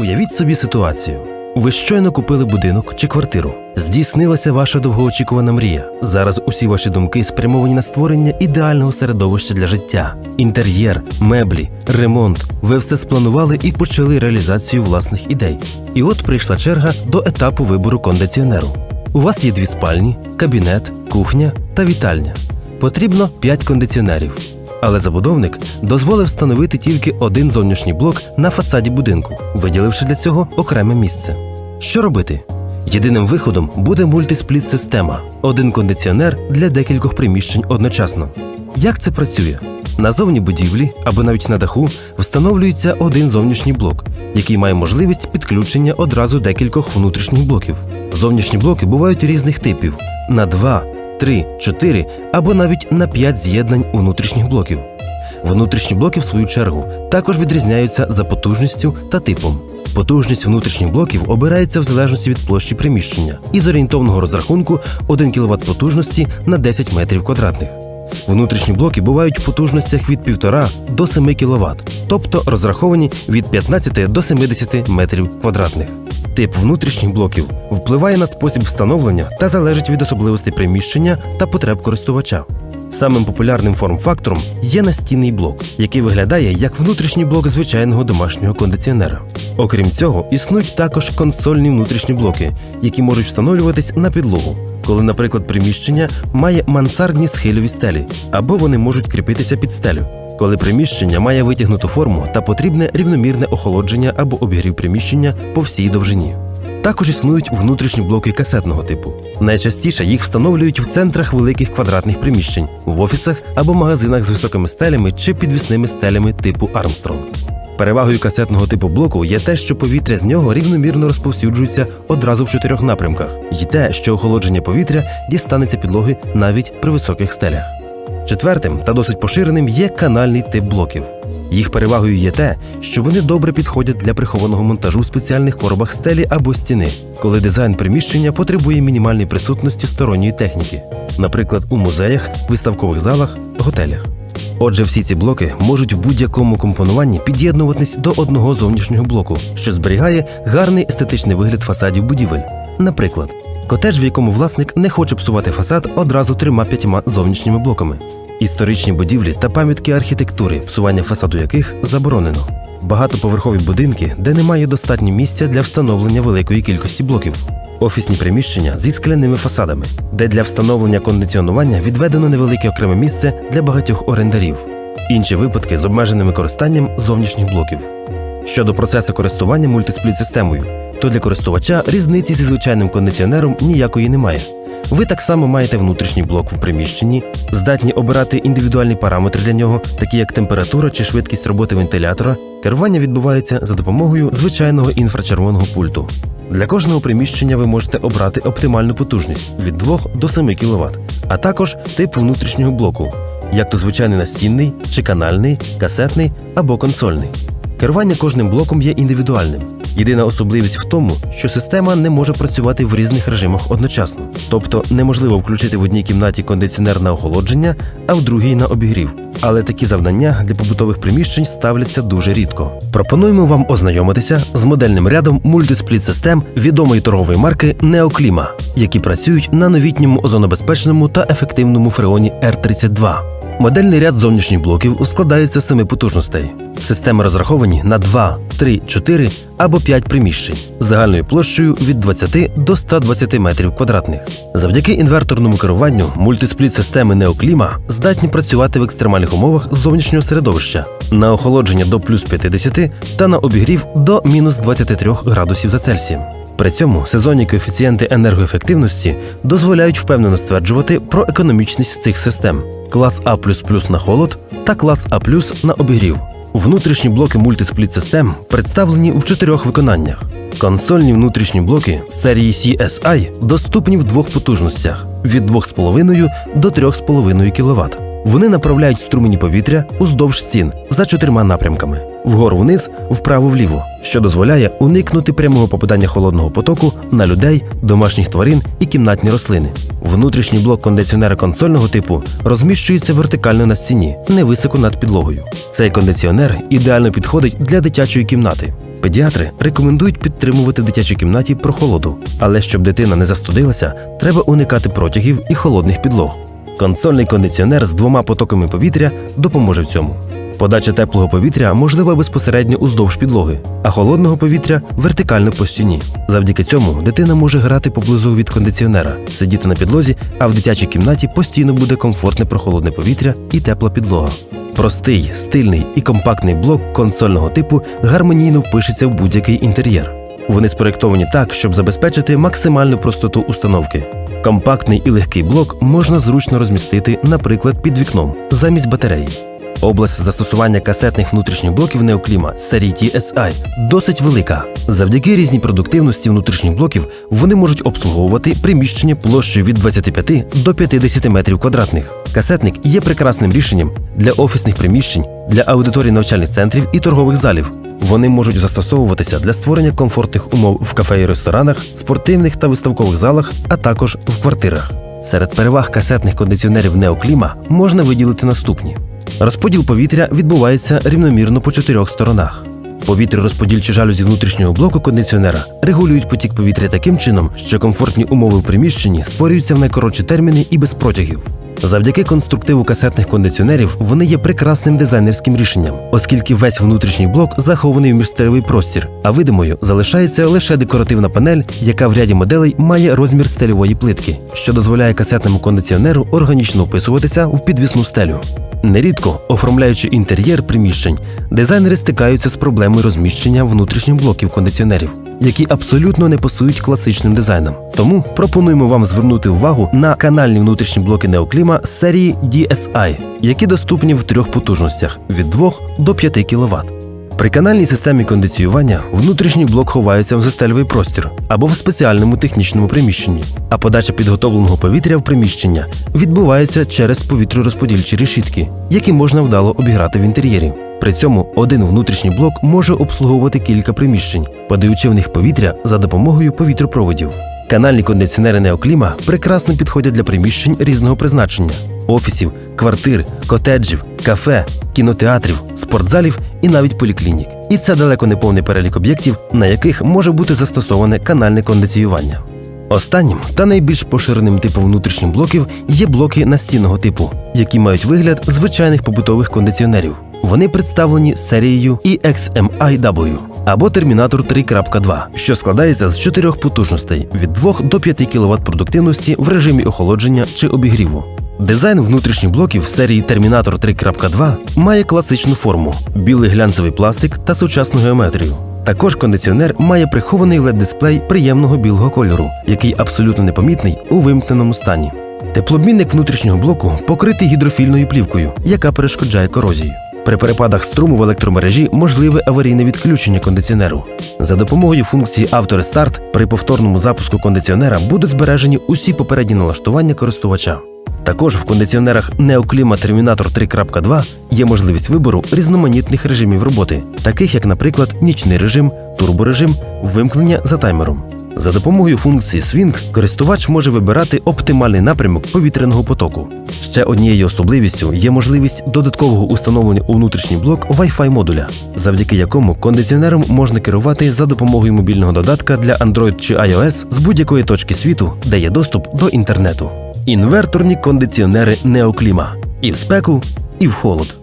Уявіть собі ситуацію. Ви щойно купили будинок чи квартиру. Здійснилася ваша довгоочікувана мрія. Зараз усі ваші думки спрямовані на створення ідеального середовища для життя. Інтер'єр, меблі, ремонт. Ви все спланували і почали реалізацію власних ідей. І от прийшла черга до етапу вибору кондиціонеру. У вас є дві спальні, кабінет, кухня та вітальня. Потрібно 5 кондиціонерів. Але забудовник дозволив встановити тільки один зовнішній блок на фасаді будинку, виділивши для цього окреме місце. Що робити? Єдиним виходом буде мультиспліт-система один кондиціонер для декількох приміщень одночасно. Як це працює? На зовні будівлі або навіть на даху встановлюється один зовнішній блок, який має можливість підключення одразу декількох внутрішніх блоків. Зовнішні блоки бувають різних типів на 2, 3, 4 або навіть на 5 з'єднань внутрішніх блоків. Внутрішні блоки, в свою чергу, також відрізняються за потужністю та типом. Потужність внутрішніх блоків обирається в залежності від площі приміщення і з орієнтовного розрахунку 1 кВт потужності на 10 метрів квадратних. Внутрішні блоки бувають в потужностях від 1,5 до 7 кВт, тобто розраховані від 15 до 70 метрів квадратних. Тип внутрішніх блоків впливає на спосіб встановлення та залежить від особливостей приміщення та потреб користувача. Самим популярним форм-фактором є настінний блок, який виглядає як внутрішній блок звичайного домашнього кондиціонера. Окрім цього, існують також консольні внутрішні блоки, які можуть встановлюватись на підлогу, коли, наприклад, приміщення має мансардні схильові стелі, або вони можуть кріпитися під стелю. Коли приміщення має витягнуту форму та потрібне рівномірне охолодження або обігрів приміщення по всій довжині. Також існують внутрішні блоки касетного типу. Найчастіше їх встановлюють в центрах великих квадратних приміщень, в офісах або магазинах з високими стелями чи підвісними стелями типу Армстронг. Перевагою касетного типу блоку є те, що повітря з нього рівномірно розповсюджується одразу в чотирьох напрямках, і те, що охолодження повітря дістанеться підлоги навіть при високих стелях. Четвертим та досить поширеним є канальний тип блоків. Їх перевагою є те, що вони добре підходять для прихованого монтажу в спеціальних коробах стелі або стіни, коли дизайн приміщення потребує мінімальної присутності сторонньої техніки, наприклад, у музеях, виставкових залах, готелях. Отже, всі ці блоки можуть в будь-якому компонуванні під'єднуватись до одного зовнішнього блоку, що зберігає гарний естетичний вигляд фасадів будівель. Наприклад, котедж, в якому власник не хоче псувати фасад одразу трьома-п'ятьма зовнішніми блоками. Історичні будівлі та пам'ятки архітектури, псування фасаду яких заборонено. Багатоповерхові будинки, де немає достатньо місця для встановлення великої кількості блоків. Офісні приміщення зі скляними фасадами, де для встановлення кондиціонування відведено невелике окреме місце для багатьох орендарів. Інші випадки з обмеженим використанням зовнішніх блоків. Щодо процесу користування мультиспліт-системою, то для користувача різниці зі звичайним кондиціонером ніякої немає. Ви так само маєте внутрішній блок в приміщенні, здатні обирати індивідуальні параметри для нього, такі як температура чи швидкість роботи вентилятора. Керування відбувається за допомогою звичайного інфрачервоного пульту. Для кожного приміщення ви можете обрати оптимальну потужність від 2 до 7 кВт, а також тип внутрішнього блоку, як то звичайний настінний чи канальний, касетний або консольний. Керування кожним блоком є індивідуальним. Єдина особливість в тому, що система не може працювати в різних режимах одночасно, тобто неможливо включити в одній кімнаті кондиціонер на охолодження, а в другій на обігрів. Але такі завдання для побутових приміщень ставляться дуже рідко. Пропонуємо вам ознайомитися з модельним рядом мультиспліт систем відомої торгової марки Неокліма, які працюють на новітньому озонобезпечному та ефективному фреоні R32. Модельний ряд зовнішніх блоків складається з семи потужностей. Системи розраховані на 2, 3, 4 або 5 приміщень загальною площею від 20 до 120 метрів квадратних. Завдяки інверторному керуванню мультиспліт системи Неокліма здатні працювати в екстремальних умовах зовнішнього середовища на охолодження до плюс 50 та на обігрів до мінус 23 градусів за Цельсієм. При цьому сезонні коефіцієнти енергоефективності дозволяють впевнено стверджувати про економічність цих систем: клас А на холод та клас А на обігрів. Внутрішні блоки мультиспліт систем представлені в чотирьох виконаннях. Консольні внутрішні блоки серії CSI доступні в двох потужностях від 2,5 до 3,5 кВт. Вони направляють струмені повітря уздовж стін за чотирма напрямками: вгору вниз, вправо-вліво, що дозволяє уникнути прямого попадання холодного потоку на людей, домашніх тварин і кімнатні рослини. Внутрішній блок кондиціонера консольного типу розміщується вертикально на стіні, невисоко над підлогою. Цей кондиціонер ідеально підходить для дитячої кімнати. Педіатри рекомендують підтримувати в дитячій кімнаті прохолоду, але щоб дитина не застудилася, треба уникати протягів і холодних підлог. Консольний кондиціонер з двома потоками повітря допоможе в цьому. Подача теплого повітря можлива безпосередньо уздовж підлоги, а холодного повітря вертикально по стіні. Завдяки цьому дитина може грати поблизу від кондиціонера, сидіти на підлозі, а в дитячій кімнаті постійно буде комфортне прохолодне повітря і тепла підлога. Простий, стильний і компактний блок консольного типу гармонійно впишеться в будь-який інтер'єр. Вони спроєктовані так, щоб забезпечити максимальну простоту установки. Компактний і легкий блок можна зручно розмістити, наприклад, під вікном замість батареї. Область застосування касетних внутрішніх блоків Неокліма серії TSI досить велика. Завдяки різній продуктивності внутрішніх блоків вони можуть обслуговувати приміщення площею від 25 до 50 метрів квадратних. Касетник є прекрасним рішенням для офісних приміщень, для аудиторій навчальних центрів і торгових залів. Вони можуть застосовуватися для створення комфортних умов в кафе і ресторанах, спортивних та виставкових залах, а також в квартирах. Серед переваг касетних кондиціонерів Неокліма можна виділити наступні: розподіл повітря відбувається рівномірно по чотирьох сторонах. Повітря-розподільчі жалюзі внутрішнього блоку кондиціонера регулюють потік повітря таким чином, що комфортні умови в приміщенні створюються в найкоротші терміни і без протягів. Завдяки конструктиву касетних кондиціонерів вони є прекрасним дизайнерським рішенням, оскільки весь внутрішній блок захований в міжстильовий простір, а видимою залишається лише декоративна панель, яка в ряді моделей має розмір стельової плитки, що дозволяє касетному кондиціонеру органічно вписуватися в підвісну стелю. Нерідко, оформляючи інтер'єр приміщень, дизайнери стикаються з проблемою розміщення внутрішніх блоків кондиціонерів, які абсолютно не пасують класичним дизайнам. Тому пропонуємо вам звернути увагу на канальні внутрішні блоки Неокліма серії DSI, які доступні в трьох потужностях від 2 до 5 кВт. При канальній системі кондиціювання внутрішній блок ховається в застельовий простір або в спеціальному технічному приміщенні, а подача підготовленого повітря в приміщення відбувається через повітророзподільчі решітки, які можна вдало обіграти в інтер'єрі. При цьому один внутрішній блок може обслуговувати кілька приміщень, подаючи в них повітря за допомогою повітропроводів. Канальні кондиціонери Неокліма прекрасно підходять для приміщень різного призначення: офісів, квартир, котеджів, кафе, кінотеатрів, спортзалів і навіть поліклінік. І це далеко не повний перелік об'єктів, на яких може бути застосоване канальне кондиціювання. Останнім та найбільш поширеним типом внутрішніх блоків є блоки настінного типу, які мають вигляд звичайних побутових кондиціонерів. Вони представлені серією EXMIW або Terminator 3.2, що складається з чотирьох потужностей від 2 до 5 кВт продуктивності в режимі охолодження чи обігріву. Дизайн внутрішніх блоків серії Terminator 3.2 має класичну форму: білий глянцевий пластик та сучасну геометрію. Також кондиціонер має прихований led дисплей приємного білого кольору, який абсолютно непомітний у вимкненому стані. Теплообмінник внутрішнього блоку покритий гідрофільною плівкою, яка перешкоджає корозії. При перепадах струму в електромережі можливе аварійне відключення кондиціонеру. За допомогою функції авторестарт при повторному запуску кондиціонера будуть збережені усі попередні налаштування користувача. Також в кондиціонерах Neoclima Terminator 3.2 є можливість вибору різноманітних режимів роботи, таких як, наприклад, нічний режим, турборежим, вимкнення за таймером. За допомогою функції Swing користувач може вибирати оптимальний напрямок повітряного потоку. Ще однією особливістю є можливість додаткового установлення у внутрішній блок Wi-Fi модуля, завдяки якому кондиціонером можна керувати за допомогою мобільного додатка для Android чи iOS з будь-якої точки світу, де є доступ до інтернету. Інверторні кондиціонери Неокліма і в спеку, і в холод.